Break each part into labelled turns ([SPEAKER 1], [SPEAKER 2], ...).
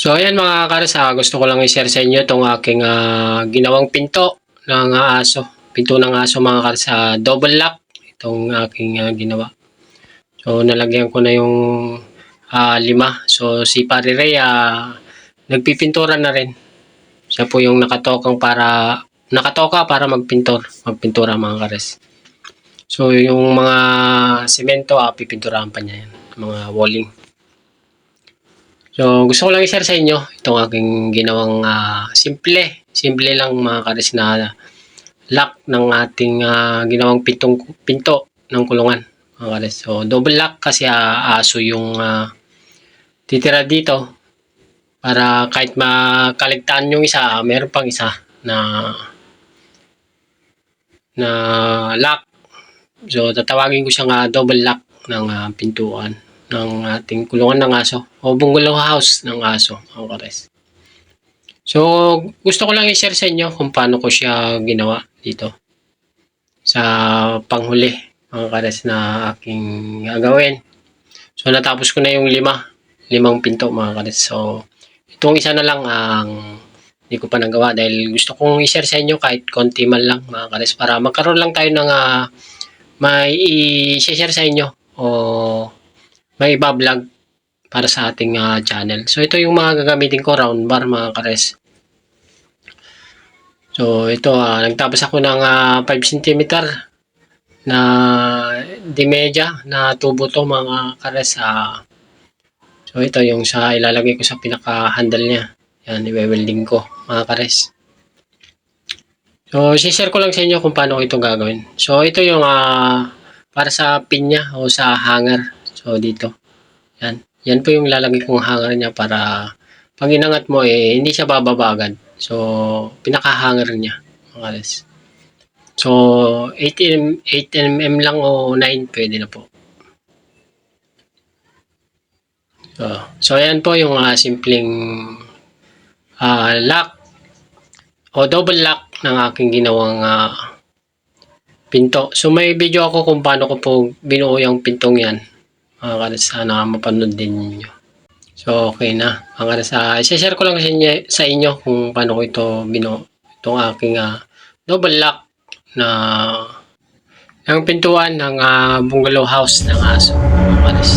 [SPEAKER 1] So ayan mga kares, ah, gusto ko lang i-share sa inyo itong aking ah, ginawang pinto ng aso. Pinto ng aso mga kares, ah, double lock itong aking ah, ginawa. So nalagyan ko na yung ah, lima. So si Pare Ray ah, nagpipintura na rin. Siya po yung nakatokang para nakatoka para magpintor, magpintura mga kares. So yung mga semento ah, pipinturahan pa niya yan, mga walling. So, gusto ko lang i-share sa inyo itong aking ginawang ah, simple. Simple lang mga karis na lock ng ating ah, ginawang pintong, pinto ng kulungan. Mga karis. So, double lock kasi ah, aso yung ah, titira dito para kahit makaligtaan yung isa, meron pang isa na na lock. So, tatawagin ko siyang ah, double lock ng ah, pintuan ng ating kulungan ng aso o bungalow house ng aso mga kares. So, gusto ko lang i-share sa inyo kung paano ko siya ginawa dito sa panghuli mga kares na aking gagawin. So, natapos ko na yung lima, limang pinto mga kares. So, itong isa na lang ang hindi ko pa nagawa dahil gusto kong i-share sa inyo kahit konti man lang mga kares para magkaroon lang tayo ng ah, may i-share sa inyo o may iba-vlog para sa ating ah, channel. So, ito yung mga gagamitin ko, round bar, mga kares. So, ito, ah, nagtapos ako ng ah, 5 cm na di media na tubo to, mga kares. ah. so, ito yung sa ilalagay ko sa pinaka-handle niya. Yan, i-welding ko, mga kares. So, share ko lang sa inyo kung paano ko ito gagawin. So, ito yung ah, para sa pin niya o sa hanger. So, dito. Yan. Yan po yung lalagay kong hanger niya para pag inangat mo eh, hindi siya bababa agad. So, pinaka-hanger niya. Mga kares. So, 8 mm, 8 mm lang o 9 pwede na po. So, so ayan po yung ah, simpleng ah, lock o double lock ng aking ginawang ah, pinto. So, may video ako kung paano ko po binuo yung pintong yan mga karas, sana mapanood din ninyo. So, okay na. Mga karas, uh, share ko lang sa inyo, sa inyo kung paano ko ito binuo. Itong aking ah, double lock na ang pintuan ng ah, bungalow house ng aso. Mga karas.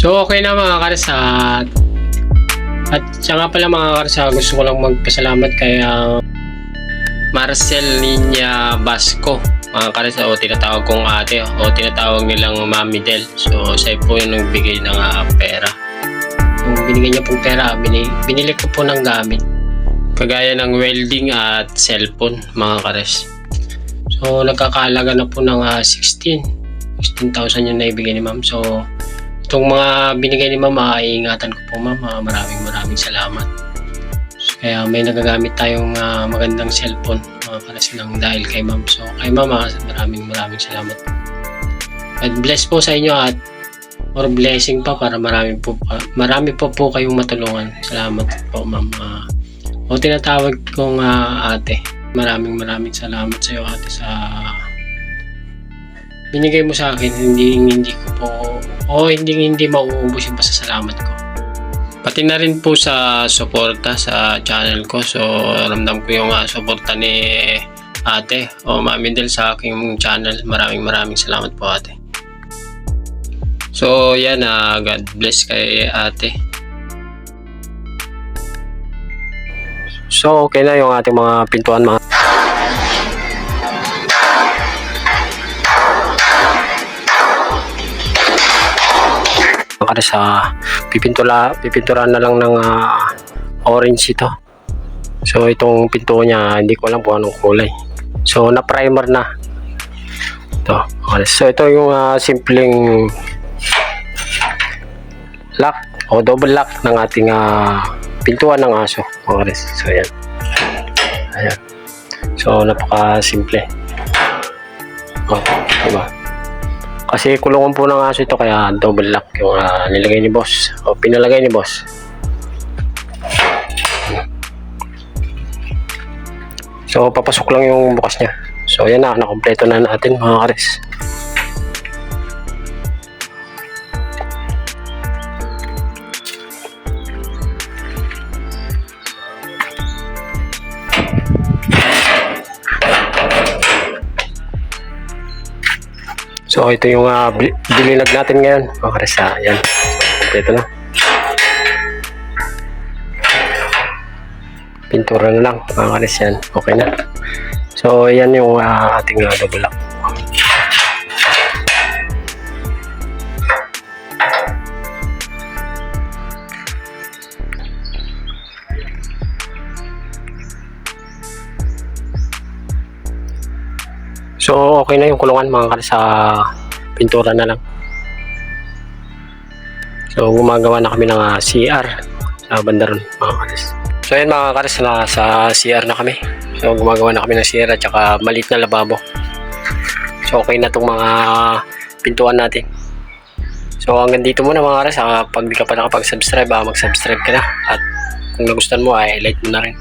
[SPEAKER 1] So okay na mga kares at siya nga pala mga kares ah, gusto ko lang magpasalamat kay ah, Marcel Niña Basco mga kares o tinatawag kong ate o tinatawag nilang Mami Del. So siya po yung nagbigay ng ah, pera. Yung binigay niya pong pera, binili, binili ko po ng gamit. Kagaya ng welding at cellphone mga kares. So nagkakalaga na po ng ah, 16 16,000 yung naibigay ni ma'am. So itong mga binigay ni ma'am, maiingatan ko po ma'am. Ah, maraming maraming salamat. Kaya may nagagamit tayong ah, magandang cellphone mga kares ng dahil kay ma'am. So kay ma'am, ah, maraming maraming salamat. At bless po sa inyo at or blessing pa para marami po pa, marami po po kayong matulungan. Salamat po ma'am. Ah, o tinatawag kong ah, ate. Maraming maraming salamat sa iyo ate sa binigay mo sa akin. Hindi hindi ko po o hindi hindi mauubos yung pasasalamat ko. Pati na rin po sa suporta sa channel ko. So ramdam ko yung ah, suporta ni ate o Mami Del sa aking channel. Maraming maraming salamat po ate. So yan, ah, God bless kay ate. So okay na yung ating mga pintuan mga kada sa pipintura pipintura na lang ng ah, orange ito. So itong pinto niya hindi ko alam kung anong kulay. So na primer na. Ito. So ito yung ah, simpleng lock o double lock ng ating ah, pintuan ng aso. Okay. So yan. Ayan. So napaka simple. Oh, diba? Kasi kulungan po ng aso ito kaya double lock yung ah, nilagay ni boss o pinalagay ni boss. So papasok lang yung bukas niya. So yan na, nakompleto na natin mga kares. So ito yung uh, dilinag natin ngayon. Kares, ah, yan. Kompleto na. Pintura na lang, mga kares yan. Okay na. So yan yung ah, ating uh, double lock. So okay na yung kulungan mga kares sa pintura na lang. So gumagawa na kami ng ah, CR sa banda ron mga kares. So yan mga kares na sa CR na kami. So gumagawa na kami ng CR at saka maliit na lababo. So okay na itong mga pintuan natin. So hanggang dito muna mga kares. Ah, pag di ka pa nakapag-subscribe, ah, mag-subscribe ka na. At kung nagustuhan mo ay like mo na rin.